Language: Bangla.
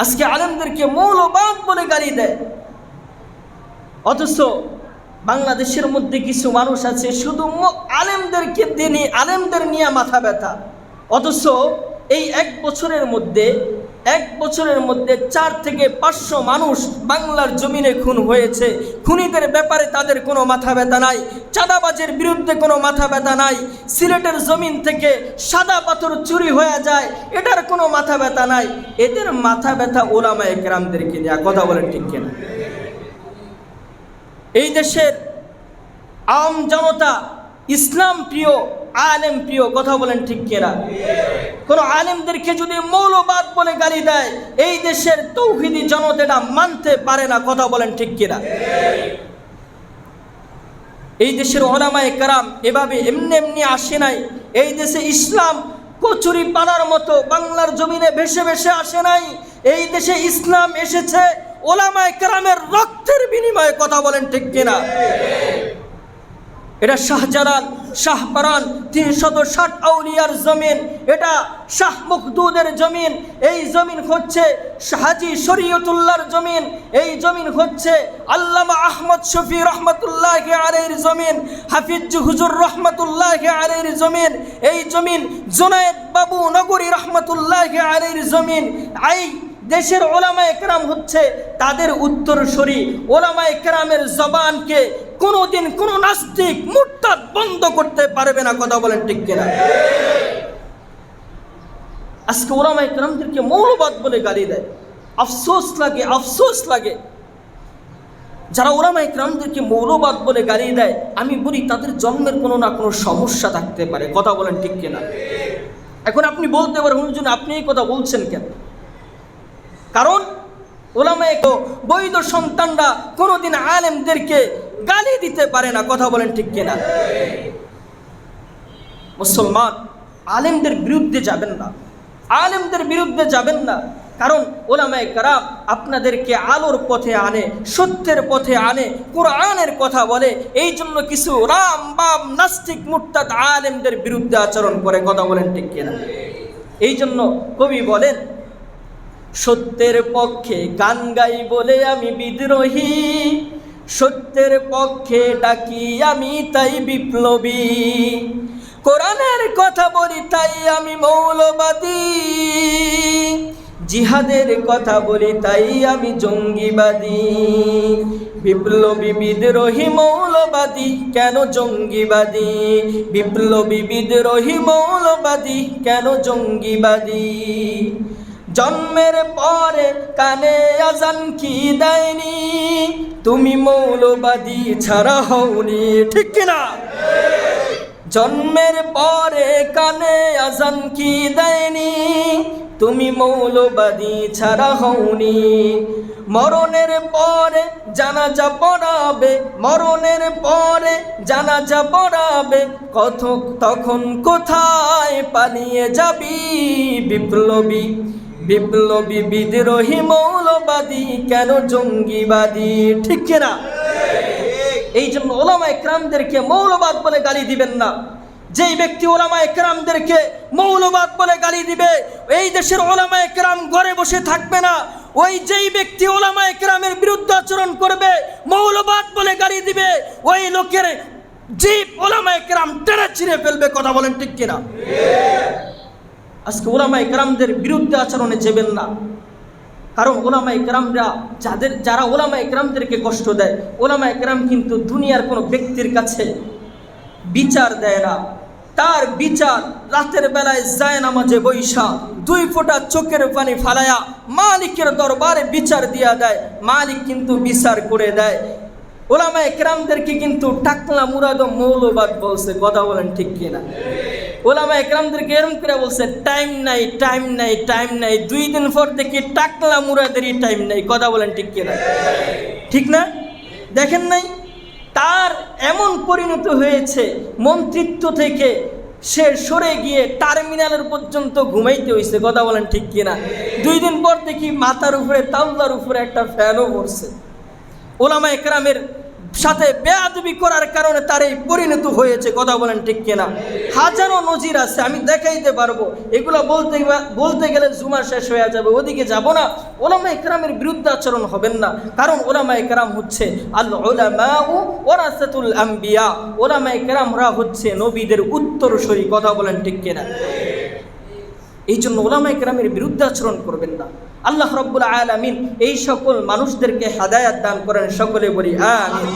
আজকে আলেমদেরকে মৌলবাদ বলে গালি দেয়। অথচ বাংলাদেশের মধ্যে কিছু মানুষ আছে, শুধু আলেমদেরকে দিনই আলেমদের নিয়ে মাথা ব্যথা। অথচ এই এক বছরের মধ্যে এক বছরের মধ্যে চার থেকে পাঁচশো মানুষ বাংলার জমিনে খুন হয়েছে। খুনিদের ব্যাপারে তাদের কোনো মাথা ব্যথা নাই। চাঁদাবাজের বিরুদ্ধে কোনো মাথা ব্যথা নাই। সিলেটের জমিন থেকে সাদা পাথর চুরি হয়ে যায়, এটার কোনো মাথা ব্যথা নাই। এদের মাথা ব্যথা ওলামা একরামদেরকে দেওয়া কথা বলেন ঠিক কিনা? এই দেশের আম জনতা, ইসলাম প্রিয় আলেম প্রিয়, কথা বলেন ঠিক কিনা? কোন আলেমদেরকে যদি মৌলবাদ বলে গালি দেয়, এই দেশের তৌহিদি জনতাটা মানতে পারে না, কথা বলেন ঠিক কিনা? এই দেশের ওলামায়ে কারাম এভাবে এমনি এমনি আসে নাই। এই দেশে ইসলাম কচুরি পানার মতো, বাংলার জমিনে ভেসে ভেসে আসে নাই। এই দেশে ইসলাম এসেছে ওলামায়ে কারামের রক্তের বিনিময়ে, কথা বলেন ঠিক কিনা? এটা শাহজালাল, শাহপারান, তিনশত ষাট আউলিয়ার জমিন। এটা শাহ মুখদুদের জমিন। এই জমিন হচ্ছে হাজি শরীয়তুল্লাহর জমিন। এই জমিন হচ্ছে আল্লামা আহমদ শফি রহমতুল্লাহ আলের জমিন। হাফিজ হুজুর রহমতুল্লাহ আলের জমিন। এই জমিন জুনায়েদ বাবু নগরী রহমতুল্লাহ আলের জমিন। এই দেশের ওলামা কেরাম হচ্ছে তাদের উত্তরসূরি। ওলামায় একরামের জবানকে কোনোদিন কোনো নাস্তিক মুরতাদ বন্ধ করতে পারবে না, কথা বলেন ঠিক কিনা? আজকে ওলামা একরামদেরকে মৌলবাদ বলে গালি দেয়। আফসোস লাগে আফসোস লাগে। যারা ওলামা একরামদেরকে মৌলবাদ বলে গালি দেয়, আমি বলি তাদের জন্মের কোনো না কোনো সমস্যা থাকতে পারে, কথা বলেন ঠিক কিনা? এখন আপনি বলতে পারেন হুজুর, আপনি এই কথা বলছেন কেন? কারণ ওলামায়ে বৈধ সন্তানরা কোনোদিন আলেমদেরকে গালি দিতে পারে না, কথা বলেন ঠিক কিনা? মুসলমান, আলেমদের বিরুদ্ধে যাবেন না। আলেমদের বিরুদ্ধে যাবেন না। কারণ ওলামায়ে কারাম আপনাদেরকে আলোর পথে আনে, সত্যের পথে আনে, কোরআনের কথা বলে। এই জন্য কিছু রাম বাম নাস্তিক মুরতাদ আলেমদের বিরুদ্ধে আচরণ করে, কথা বলেন ঠিক কিনা? এই জন্য কবি বলেন, সত্যের পক্ষে গান গাই বলে আমি বিদ্রোহী। সত্যের পক্ষে ডাকি আমি তাই বিপ্লবী। কোরআনের কথা বলি তাই আমি মৌলবাদী। জিহাদের কথা বলি তাই আমি জঙ্গিবাদী। বিপ্লবী বিদ্রোহী মৌলবাদী কেন জঙ্গিবাদী? বিপ্লবী বিদ্রোহী মৌলবাদী কেন জঙ্গিবাদী? জন্মের পরে কানে আজান কি দেয়নি? তুমি মৌলবাদী ছাড়া হওনি, ঠিক কিনা? জন্মের পরে কানে আজান কি দেয়নি? তুমি মৌলবাদী ছাড়া হওনি। মরণের পরে জানাজা পড়াবে, মরণের পরে জানাজা পড়াবে, কত তখন কোথায় পালিয়ে যাবি বিপ্লবী? বিপ্লবী বিদ্রোহী মৌলবাদী, কেন জঙ্গিবাদী? ঠিক কিনা? এই জন্য ওলামা একরামদেরকে মৌলবাদ বলে গালি দিবেন না। যেই ব্যক্তি ওলামা একরামদেরকে মৌলবাদ বলে গালি দিবে, এই দেশের ওলামা একরাম ঘরে বসে থাকবে না। ওই যেই ব্যক্তি ওলামা একরামের বিরুদ্ধে আচরণ করবে, মৌলবাদ বলে গালি দিবে, ওই লোকের জীব ওলামা একরাম টেনে ছিঁড়ে ফেলবে, কথা বলেন ঠিক কিনা? আজকে ওলামা একরামদের বিরুদ্ধে আচরণে যাবেন না। কারণ ওলামা একরামরা যাদের যারা ওলামা একরামদেরকে কষ্ট দেয় ওলামা একরাম কিন্তু দুনিয়ার কোনো ব্যক্তির কাছে বিচার দেয় না। তার বিচার রাতের বেলায় যায় নামাজে বৈশা, দুই ফোঁটা চোখের পানি ফালায়া মালিকের দরবারে বিচার দিয়া দেয়। মালিক কিন্তু বিচার করে দেয়। ওলামা একরামদেরকে কিন্তু টাকলা মুরাদ মৌলবাদ বলছে, কথা বলেন ঠিক কিনা? ওলামা একরামদেরকে এরম করে বলছে টাইম নাই টাইম নাই টাইম নাই। দুই দিন পর দেখি টাকলা মুরাদেরই টাইম নাই। কথা বলেন ঠিক কিনা? ঠিক না? দেখেন নাই? তার এমন পরিণত হয়েছে, মন্ত্রিত্ব থেকে সে সরে গিয়ে টার্মিনালের পর্যন্ত ঘুমাইতে হয়েছে কথা বলেন ঠিক কিনা? দুই দিন পর দেখি মাথার উপরে তাওলার উপরে একটা ফ্যানও পড়ছে ওলামা একরামের সাথে বেয়াদবি করার কারণে তার এই পরিণত হয়েছে, কথা বলেন ঠিক কিনা। হাজারো নজির আছে, আমি দেখাইতে পারব। এগুলো বলতে বলতে গেলে জুমা শেষ হয়ে যাবে, ওদিকে যাব না। ওলামা একরামের বিরুদ্ধে আচরণ হবেন না, কারণ ওলামা একরাম হচ্ছে আল্লাহ ওরাসাতুল ওলামা একরামরা হচ্ছে নবীদের উত্তরসূরি, কথা বলেন ঠিক কিনা। এই জন্য ওলামা একরামের বিরুদ্ধে আচরণ করবেন না। আল্লাহ রব্বুল আলমিন এই সকল মানুষদেরকে হাদায়াত দান করেন। সকলে বলি, আমিন।